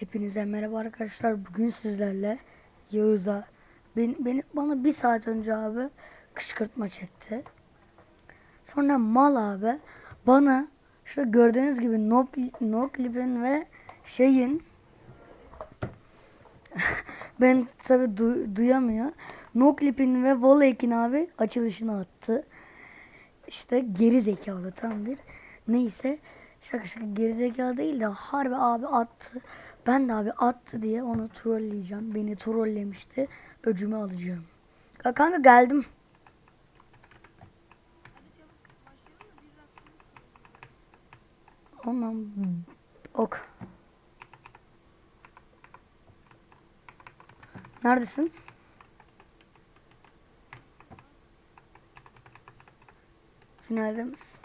Hepinize merhaba arkadaşlar. Bugün sizlerle Yağız'a ben, beni, bana bir saat önce abi kışkırtma çekti. Sonra mal abi bana şu gördüğünüz gibi no, no clip'in ve şeyin ben tabi du- duyamıyor. No clip'in ve Volek'in abi açılışını attı. İşte geri zekalı tam bir. Neyse şaka şaka geri zekalı değil de harbi abi attı. Ben de abi attı diye onu trolleyeceğim. Beni trollemişti. Öcümü alacağım. Ka- Kanka geldim. Tamam. Ok. Neredesin? Sinirde misin?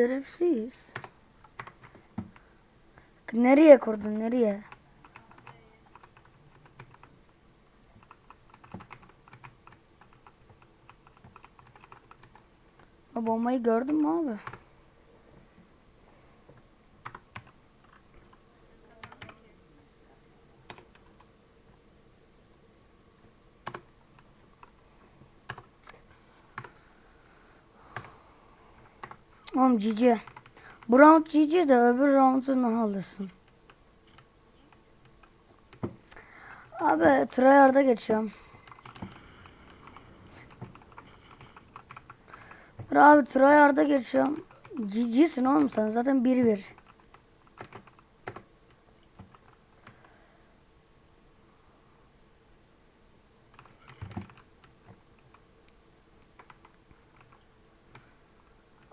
Şerefsiz. Nereye kurdun nereye? O bombayı gördün mü abi? Oğlum cici. Bu round cici de öbür round'unu alırsın. Abi tryhard'a geçiyorum. Abi tryhard'a geçiyorum. Cicisin oğlum sen zaten 1-1.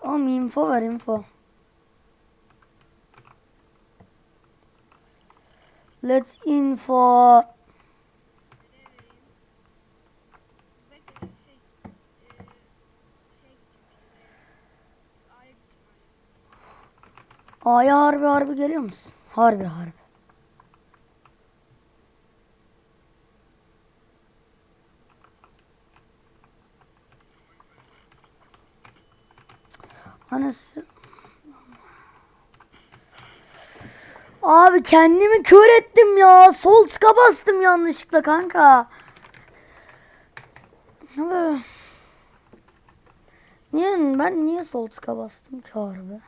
Oğlum ver info. Let's info. A'ya harbi harbi geliyor musun? Harbi harbi. Anası. Abi kendimi kör ettim ya. Sol tıka bastım yanlışlıkla kanka. Ne böyle? Niye ben niye sol tıka bastım ki harbi?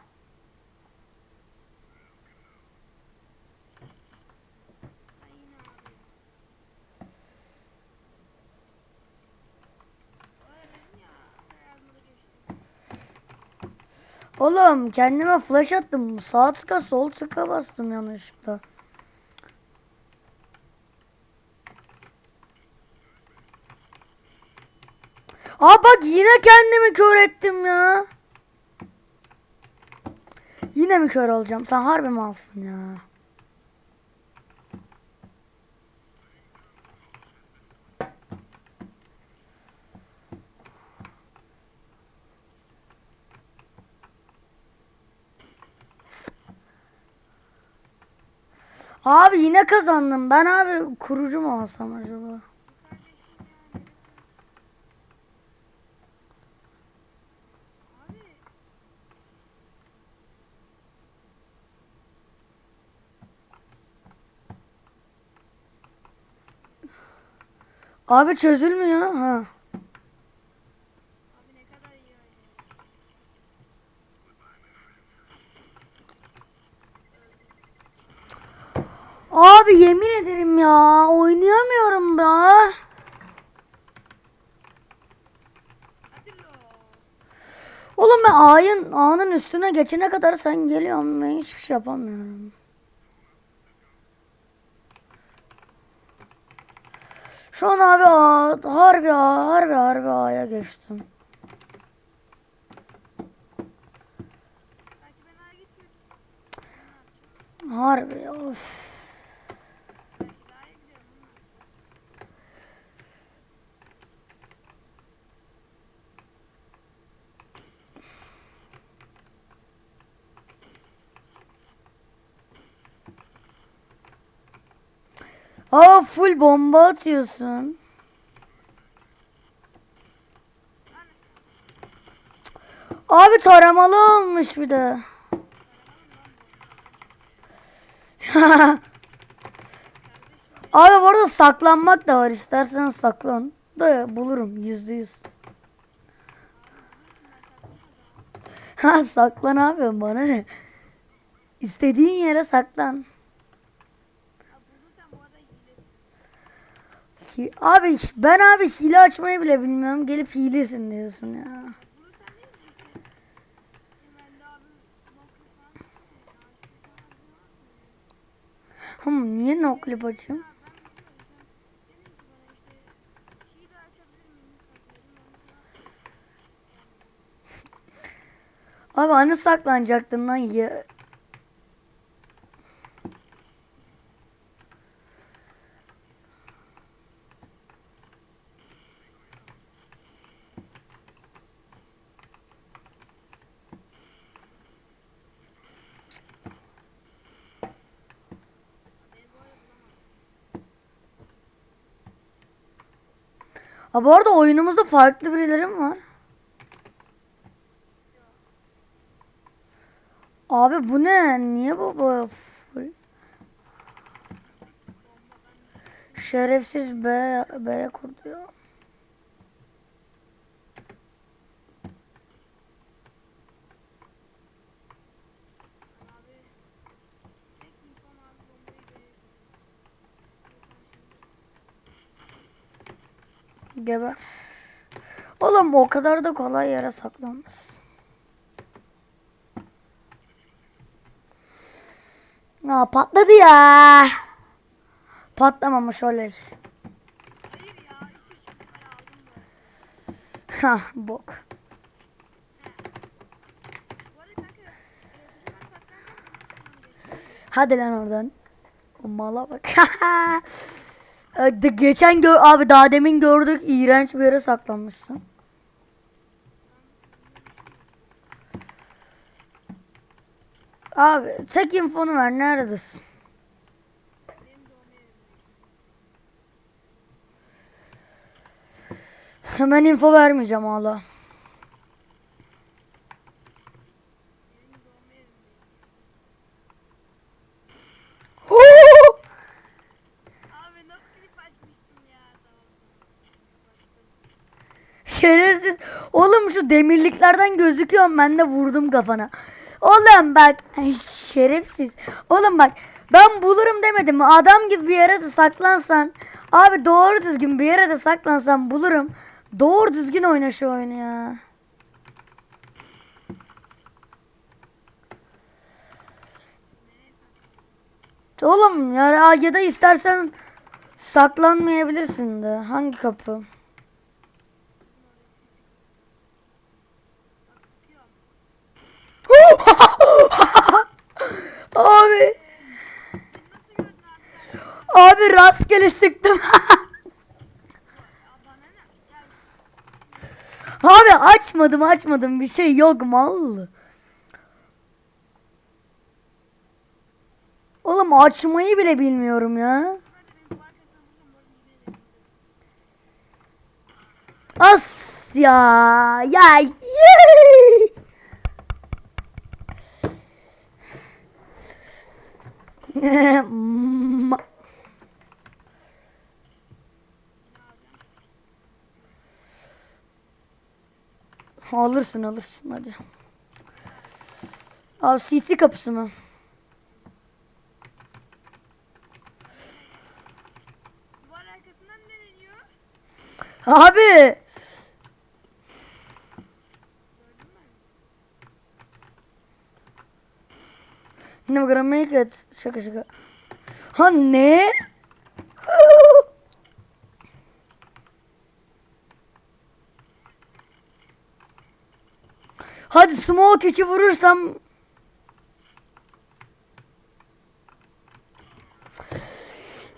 Oğlum kendime flash attım. Sağ tıka sol tıka bastım yanlışlıkla. Aa bak yine kendimi kör ettim ya. Yine mi kör olacağım? Sen harbi malsın ya. Abi yine kazandım. Ben abi kurucu mu olsam acaba? Abi çözülmüyor. Ha. Abi yemin ederim ya oynayamıyorum be. Oğlum ben A'nın Üstüne geçene kadar sen geliyorsun ben hiçbir şey yapamıyorum. Şu an abi A, harbi A, harbi harbi A'ya geçtim. Harbi of. Aa full bomba atıyorsun. Abi taramalı olmuş bir de. Abi bu arada saklanmak da var. İstersen saklan. Da bulurum yüzde yüz. Ha saklan abi bana ne? İstediğin yere saklan. Hi- Abi ben abi hile açmayı bile bilmiyorum. Gelip hilesin diyorsun ya. Hım niye no clip açayım? Abi hani saklanacaktın lan ya. Ha bu arada oyunumuzda farklı birileri mi var? Abi bu ne? Niye bu bu? Şerefsiz B B'ye kurdu ya. Geber. Oğlum o kadar da kolay yere saklanmaz. Aa patladı ya. Patlamamış oley. Ha bok. Hadi lan oradan. O mala bak. De- Geçen gö abi daha demin gördük iğrenç bir yere saklanmışsın. Abi tek infonu ver neredesin? Hemen info vermeyeceğim hala. Huu! Abi nasıl klip açmıştım ya tamam. Şerefsiz. Oğlum şu demirliklerden gözüküyorum ben de vurdum kafana. Oğlum bak ay şerefsiz. Oğlum bak ben bulurum demedim mi? Adam gibi bir yere de saklansan. Abi doğru düzgün bir yere de saklansan bulurum. Doğru düzgün oyna şu oyunu ya. Oğlum ya, ya da istersen saklanmayabilirsin de. Hangi kapı? Abi. Abi rastgele sıktım. Abi açmadım açmadım bir şey yok mal. Oğlum açmayı bile bilmiyorum ya. As ya ya. alırsın alırsın hadi. Abi CC kapısı mı? Abi. Never gonna make. Şaka şaka. Ha ne? Hadi smoke içi vurursam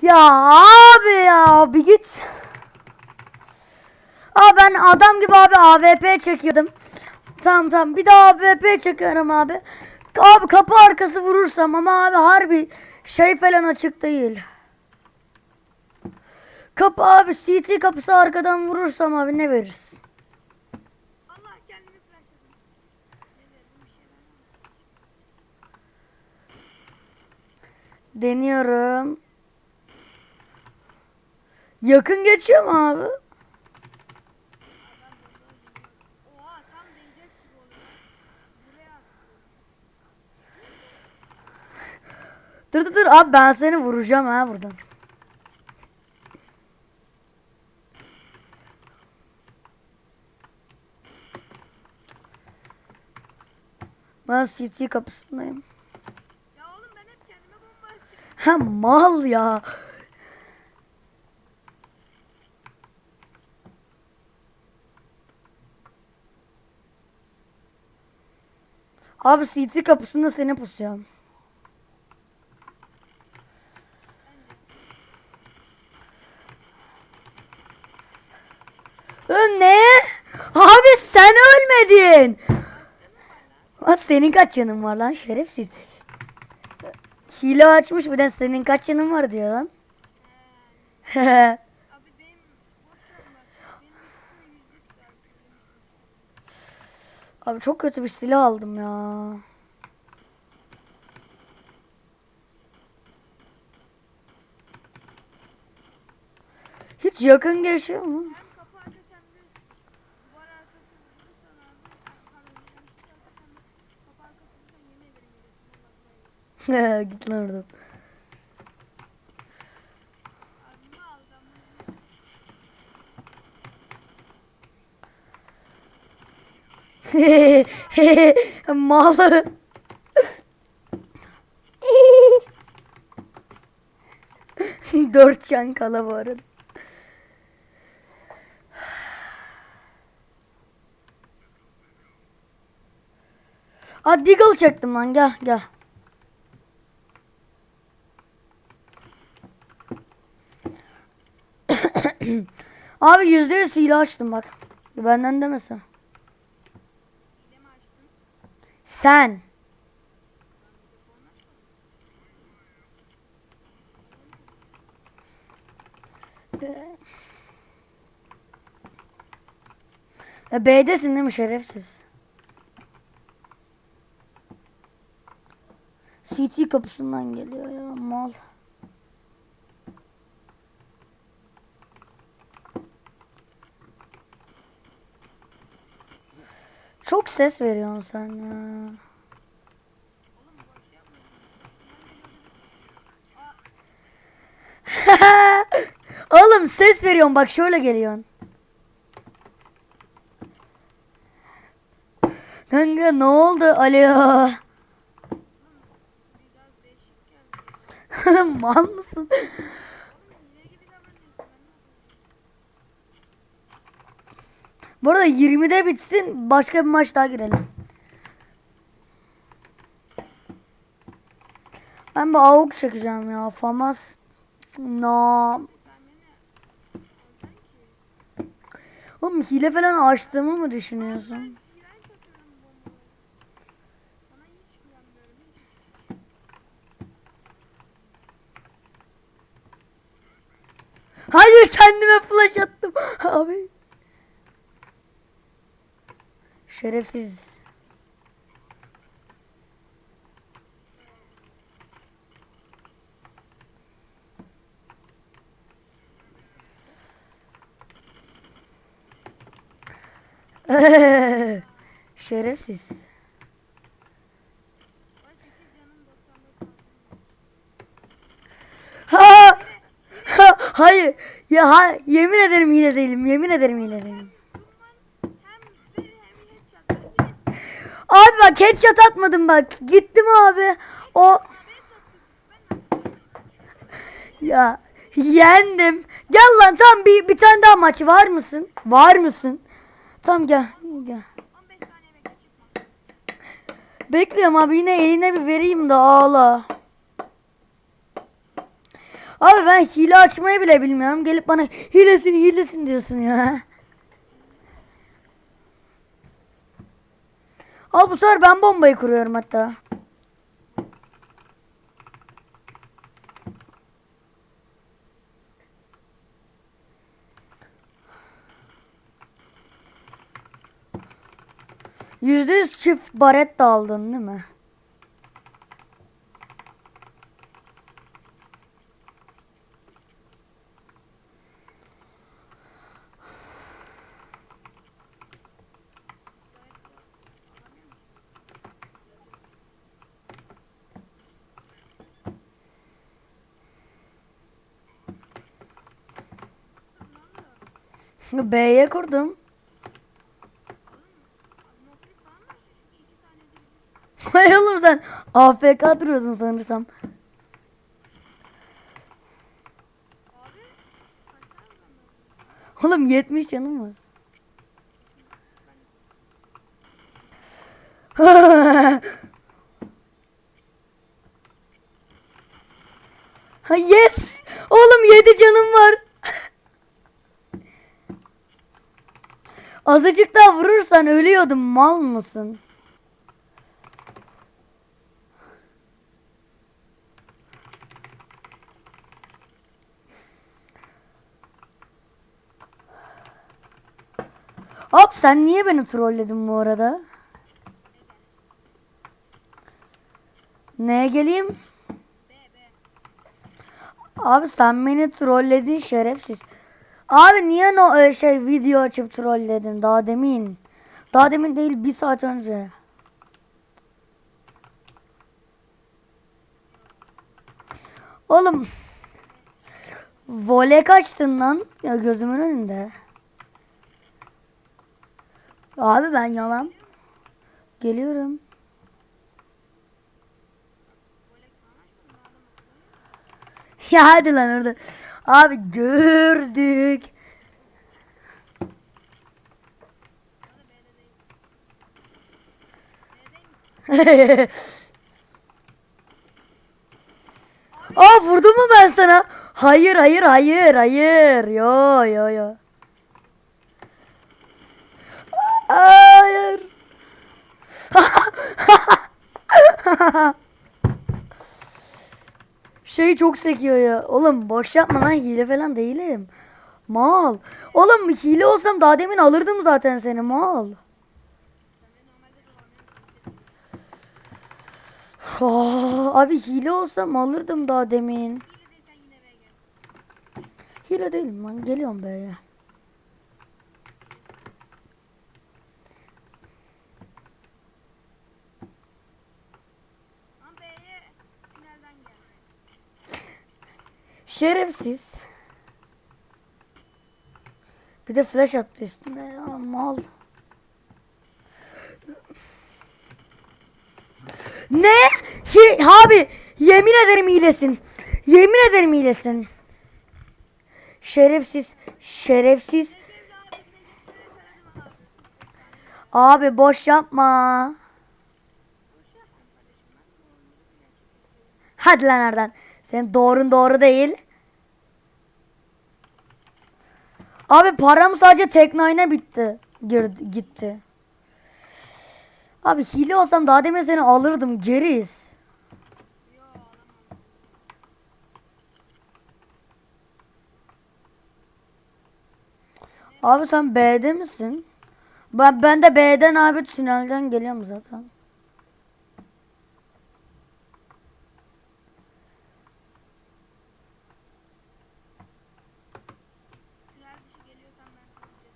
Ya abi ya bir git. Aa ben adam gibi abi AWP çekiyordum. Tamam tamam bir daha AWP çekiyorum abi. Abi kapı arkası vurursam ama abi harbi şey falan açık değil. kapı abi CT kapısı arkadan vurursam abi ne veririz? Deniyorum. Yakın geçiyor mu abi? Oha tam değecek gibi oluyor. Buraya Dur dur dur abi ben seni vuracağım ha buradan. Ben CT kapısındayım. Ya oğlum ben hep kendime bomba. Ha mal ya. Abi CT kapısında seni pusuyorum. Ne? Abi sen ölmedin. Ha, senin kaç yanın var lan şerefsiz. Hile açmış bir de senin kaç yanın var diyor lan. Abi çok kötü bir silah aldım ya. Hiç yakın geçiyor mu? Hem kapı arkası hem de duvar arkası vurursan abi. Pardon hem çık arkası hem de kapı arkası vurursan yemin ederim yemesin. Bakmayın. Git lan oradan. Malı. Dört can kala bu arada. Aa Deagle çektim lan gel gel. Abi yüzde yüz hile açtım bak. Benden açtın? Sen. E, B'desin değil mi şerefsiz? CT kapısından geliyor ya mal. Çok ses veriyorsun sen ya. Oğlum ses veriyorsun bak şöyle geliyorsun. Kanka ne oldu? Alo. Mal mısın? Oğlum hile gibi davranıyorsun. Ben ne yapayım? Bu arada 20'de bitsin başka bir maç daha girelim. Ben bir avuk çekeceğim ya. Famas. No. Oğlum hile falan açtığımı mı düşünüyorsun? Hayır kendime flash attım. Abi. Şerefsiz. Şerefsiz. Vay 8 canım 94 kaldı. Ha! Ha! Hayır. Ya ha, yemin ederim hile değilim. Yemin ederim hile değilim. Durman hem bir hem headshot. Hem bir Abi bak headshot atmadım bak. Gittim abi. O ya yendim. Gel lan tam bir bir tane daha maç var mısın? Var mısın? Tamam gel. Gel. 15 saniye bekle çıkma. Bekliyorum abi yine eline bir vereyim de ağla. Abi ben hile açmayı bile bilmiyorum. Gelip bana hilesin hilesin diyorsun ya. Al bu sefer ben bombayı kuruyorum hatta. Yüzde yüz çift baret de aldın değil mi? B'ye kurdum. Hayır oğlum sen AFK duruyordun sanırsam. Oğlum 70 canım var. ha yes! Oğlum 7 canım var. Azıcık daha vurursan ölüyordum. Mal mısın? Hop sen niye beni trolledin bu arada? Neye geleyim? Abi sen beni trolledin şerefsiz. Abi niye no e, şey video açıp trolledin daha demin? Daha demin değil bir saat önce. Oğlum Voley kaçtın lan ya gözümün önünde. Abi ben yalan. Geliyorum. Ya hadi lan orada. Abi gördük. Aa vurdum mu ben sana? Hayır hayır hayır hayır. Yo yo yo. Hayır. Şey çok sekiyor ya. Oğlum boş yapma lan hile falan değilim. Mal. Oğlum hile olsam daha demin alırdım zaten seni mal. Ah, abi hile olsam alırdım daha demin. Hile değilim ben geliyorum B'ye. Ama Şerefsiz. Bir de flash attı üstüne ya mal. Ne? Şey abi yemin ederim hilesin. Yemin ederim hilesin. Şerefsiz, şerefsiz. Abi boş yapma. Hadi lan nereden? Senin doğrun doğru değil. Abi param sadece Tek9'a bitti. Girdi, gitti. Abi hile olsam daha demin seni alırdım alamam. Abi sen B'de misin? Ben ben de B'den abi tünelden geliyorum zaten. Final dışı geliyorsan ben sana dedim.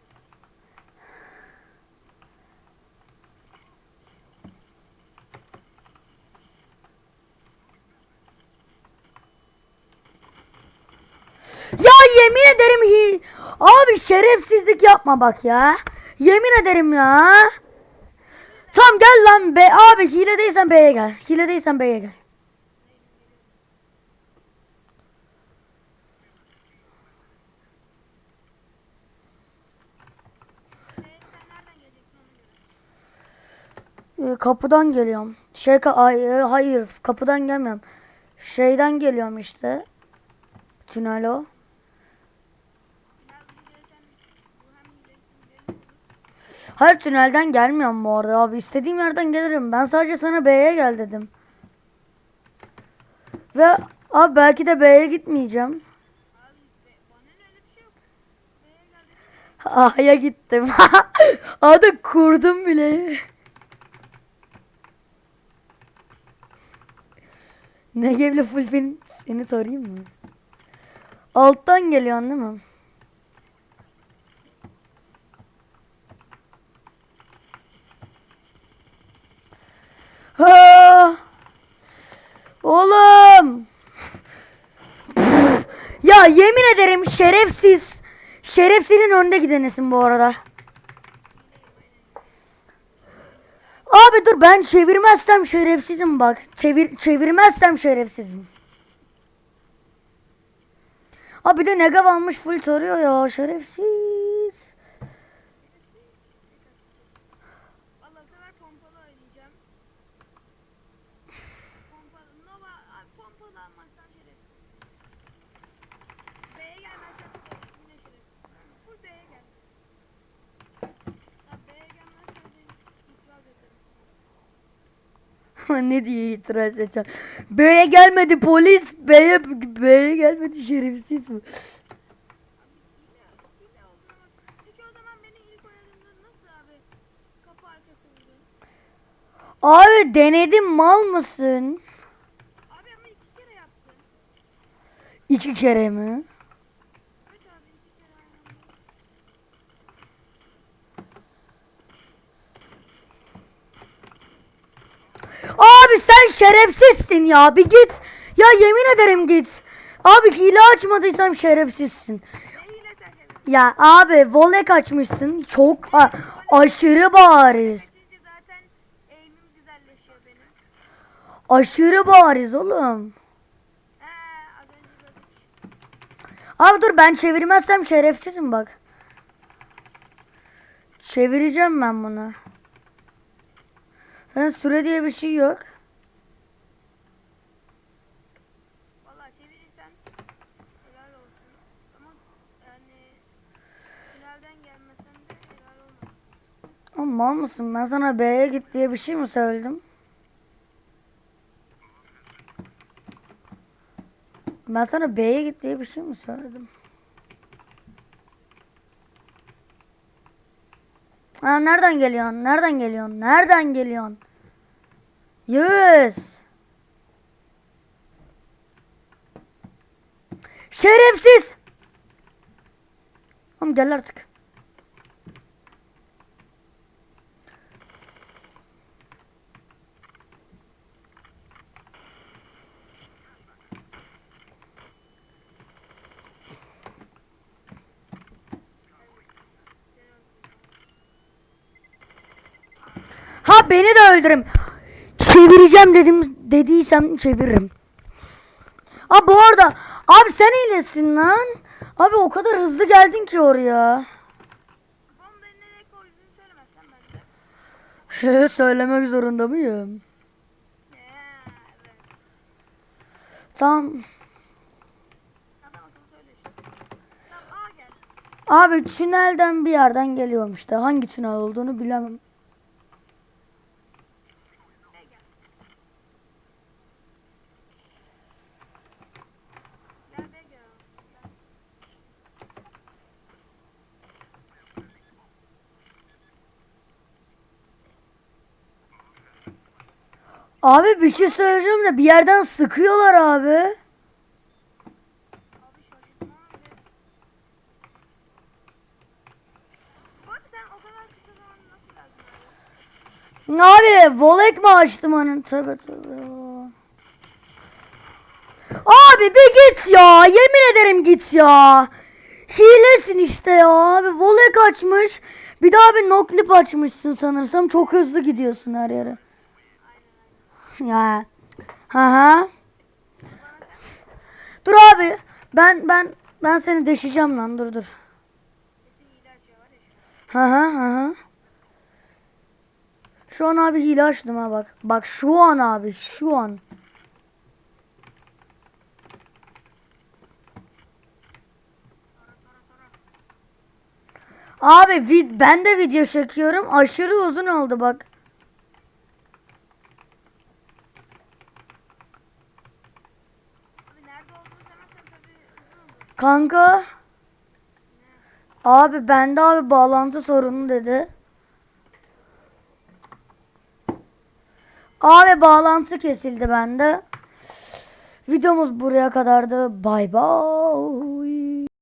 Ya yemin ederim hi Abi şerefsizlik yapma bak ya. Yemin ederim ya. Tam gel lan be abi hile değilsen B'ye gel. Hile değilsen B'ye gel. Ee, kapıdan geliyorum. Şey ay, e, hayır kapıdan gelmiyorum. Şeyden geliyorum işte. Tünel o. Hayır tünelden gelmiyorum bu arada abi. İstediğim yerden gelirim. Ben sadece sana B'ye gel dedim. Ve abi belki de B'ye gitmeyeceğim. A'ya gittim. A'da kurdum bile. Negev'le Fulfin seni tarayayım mı? Alttan geliyorsun değil mi? Ha! Oğlum! ya yemin ederim şerefsiz. Şerefsizin önde gidenesin bu arada. Abi dur ben çevirmezsem şerefsizim bak. Çevir, çevirmezsem şerefsizim. Abi de Negav almış full tarıyor ya şerefsiz. Valla bu sefer pompalı oynayacağım. Pompalı. Nova abi pompalı almazsan şerefsiz. B'ye gelmezsen yine şerefsiz. Full B'ye gel. Ya B'ye gelmezsen seni itiraz ederim. Ne diye itiraz edeceğim. B'ye gelmedi polis. B'ye B'ye gelmedi şerefsiz mi? Abi denedim mal mısın? Abi ama iki kere yaptın. İki kere mi? Evet abi iki kere aynı anda. Abi sen şerefsizsin ya. Bir git. Ya yemin ederim git. Abi hile açmadıysam şerefsizsin. Ya abi voley kaçmışsın. Çok a- aşırı bariz. Aşırı bariz oğlum. Abi dur ben çevirmezsem şerefsizim bak. Çevireceğim ben bunu. Sen süre diye bir şey yok. Mal mısın? Ben sana B'ye git diye bir şey mi söyledim? Ben sana B'ye git diye bir şey mi söyledim? Ha nereden geliyorsun? Nereden geliyorsun? Nereden geliyorsun? Yüz. Şerefsiz. Oğlum gel artık. Beni de öldürüm. Çevireceğim dedim dediysem çeviririm. Abi bu arada abi sen iyilesin lan. Abi o kadar hızlı geldin ki oraya. Söylemek zorunda mıyım? Tamam. Abi tünelden bir yerden geliyorum işte. Hangi tünel olduğunu bilemem. B gel. Gel B gel. Gel. Abi bir şey söyleyeceğim de bir yerden sıkıyorlar abi. Abi volek mi açtım hani? Tabi tabi. Abi bir git ya. Yemin ederim git ya. Hilesin işte ya. Abi volek açmış. Bir daha bir noklip açmışsın sanırsam. Çok hızlı gidiyorsun her yere. Ya. Ha ha. Dur abi. Ben ben ben seni deşeceğim lan. Dur dur. Kesin hile açıyor var ya şu. Ha ha ha ha. Şu an abi hile açtım ha bak. Bak şu an abi şu an. Abi vid ben de video çekiyorum. Aşırı uzun oldu bak. Abi nerede olduğunu söylemezsen tabii uzun olur. Kanka. Abi bende abi bağlantı sorunu dedi. Abi bağlantı kesildi bende. Videomuz buraya kadardı. Bay bay.